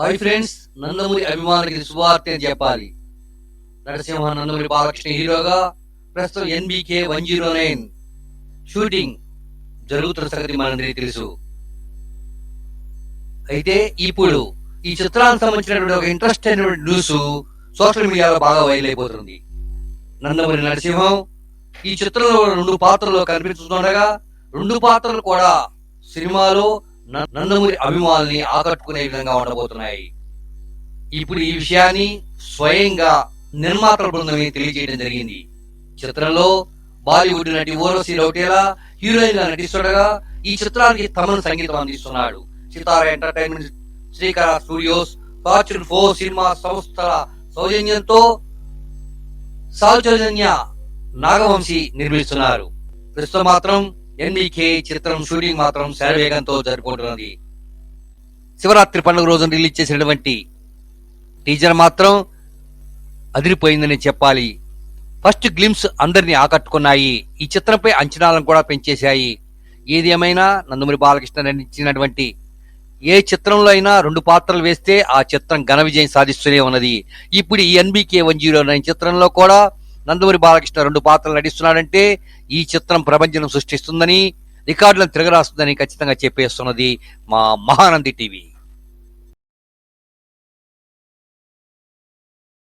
Hi friends Nandamuri అభిమానులకి శుభార్తె అని చెప్పాలి. నరసింహ నందమూరి బాలకృష్ణ హీరోగా ప్రస్తుతం NBK one zero nine shooting జరుగుతున్న సంగతి మనందరికీ తెలుసు. అయితే ఇప్పుడు ఈ చిత్రానికి సంబంధించినటువంటి ఒక ఇంట్రెస్ట్ అయినటువంటి న్యూస్ సోషల్ మీడియాలో బాగా వైరల్ అయిపోతుంది. నందమూరి నరసింహం ఈ చిత్రంలో రెండు పాత్రలు కనిపిస్తుండగా రెండు పాత్రలు కూడా సినిమాలో నందమూరి అభిమానుల్ని ఆకట్టుకునే విధంగా ఉండబోతున్నాయి. ఇప్పుడు ఈ విషయాన్ని స్వయంగా నిర్మాతల బృందమే తెలియజేయడం జరిగింది. చిత్రంలో బాలీవుడ్ నటి ఓరసి రౌటేలా హీరోయిన్గా నటిస్తుండగా ఈ చిత్రానికి తమను సంగీతం అందిస్తున్నాడు. Sithara entertainment Srikara studios fortune four cinema సంస్థల సౌజన్యంతో సౌజన్య నాగవంశీ నిర్మిస్తున్నారు. ప్రస్తుతం మాత్రం ఎన్బికే చిత్రం షూటింగ్ మాత్రం శరవేగంతో జరుపుకుంటున్నది. శివరాత్రి పండుగ రోజున రిలీజ్ చేసినటువంటి టీజర్ మాత్రం అదిరిపోయిందని చెప్పాలి. ఫస్ట్ గ్లిమ్స్ అందరినీ ఆకట్టుకున్నాయి. ఈ చిత్రంపై అంచనాలను కూడా పెంచేశాయి. ఏది ఏమైనా నందమూరి బాలకృష్ణ నటించినటువంటి ఏ చిత్రంలో అయినా రెండు పాత్రలు వేస్తే ఆ చిత్రం ఘన విజయం సాధిస్తూనే ఉన్నది. ఇప్పుడు ఈ ఎన్బికే వన్ జీరో నైన్ చిత్రంలో కూడా నందమూరి బాలకృష్ణ రెండు పాత్రలు నటిస్తున్నాడంటే ఈ చిత్రం ప్రపంచం సృష్టిస్తుందని రికార్డులను తిరగరాస్తుందని ఖచ్చితంగా చెప్పేస్తున్నది మా మహానంది టీవీ.